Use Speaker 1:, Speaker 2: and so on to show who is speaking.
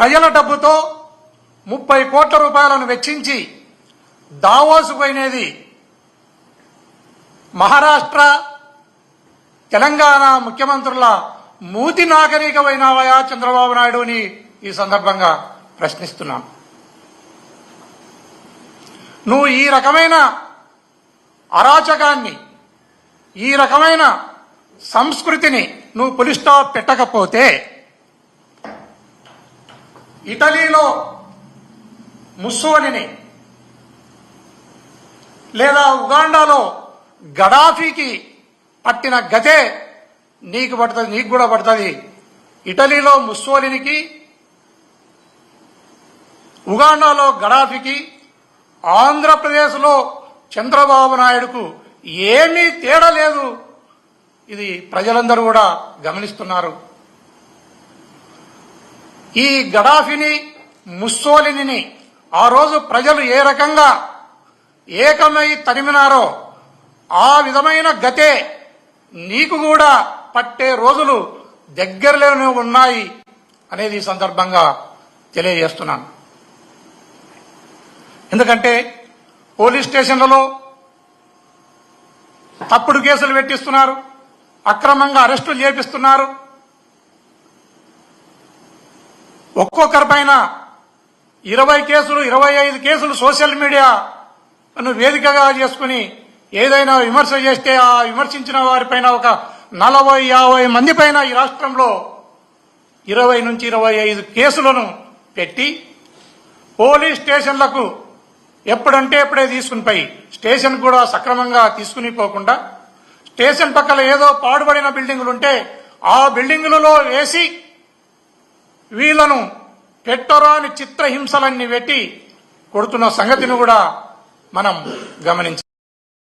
Speaker 1: ప్రజల డబ్బుతో ముప్పై కోట్ల రూపాయలను వెచ్చించి దావోసు పోయినది మహారాష్ట్ర తెలంగాణ ముఖ్యమంత్రుల మూతి నాగరికమైనవయా చంద్రబాబు నాయుడుని ఈ సందర్భంగా ప్రశ్నిస్తున్నాను నువ్వు ఈ రకమైన అరాచకాన్ని ఈ రకమైన సంస్కృతిని నువ్వు పులిస్టాప్ పెట్టకపోతే ఇటలీలో ముస్సోలిని లేదా ఉగాండాలో గడాఫీకి పట్టిన గతే నీకు పడుతుంది నీకు కూడా పడుతుంది. ఇటలీలో ముస్సోలినికి ఉగాండాలో గడాఫీకి ఆంధ్రప్రదేశ్లో చంద్రబాబు నాయుడుకు ఏమీ తేడా లేదు. ఇది ప్రజలందరూ కూడా గమనిస్తున్నారు. ఈ గడాఫిని ముస్సోలిని ఆ రోజు ప్రజలు ఏ రకంగా ఏకమై తరిమినారో ఆ విధమైన గతే నీకు కూడా పట్టే రోజులు దగ్గరలోనే ఉన్నాయి అనేది ఈ సందర్భంగా తెలియజేస్తున్నాను. ఎందుకంటే పోలీస్ స్టేషన్లలో తప్పుడు కేసులు పెట్టిస్తున్నారు అక్రమంగా అరెస్టులు చేపిస్తున్నారు ఒక్కొక్కరి పైన ఇరవై కేసులు ఇరవై ఐదు కేసులు సోషల్ మీడియా వేదికగా చేసుకుని ఏదైనా విమర్శ చేస్తే ఆ విమర్శించిన వారిపైన ఒక నలభై యాభై మంది పైన ఈ రాష్ట్రంలో ఇరవై నుంచి ఇరవై ఐదు కేసులను పెట్టి పోలీస్ స్టేషన్లకు ఎప్పుడంటే ఎప్పుడే తీసుకుని పోయి స్టేషన్ కూడా సక్రమంగా తీసుకుని పోకుండా స్టేషన్ పక్కన ఏదో పాడుబడిన బిల్డింగులు ఉంటే ఆ బిల్డింగులలో వేసి వీళ్ళను పెట్టరాని చిత్రహింసలన్నీ పెట్టి కొడుతున్న సంగతిని కూడా మనం గమనించాలి.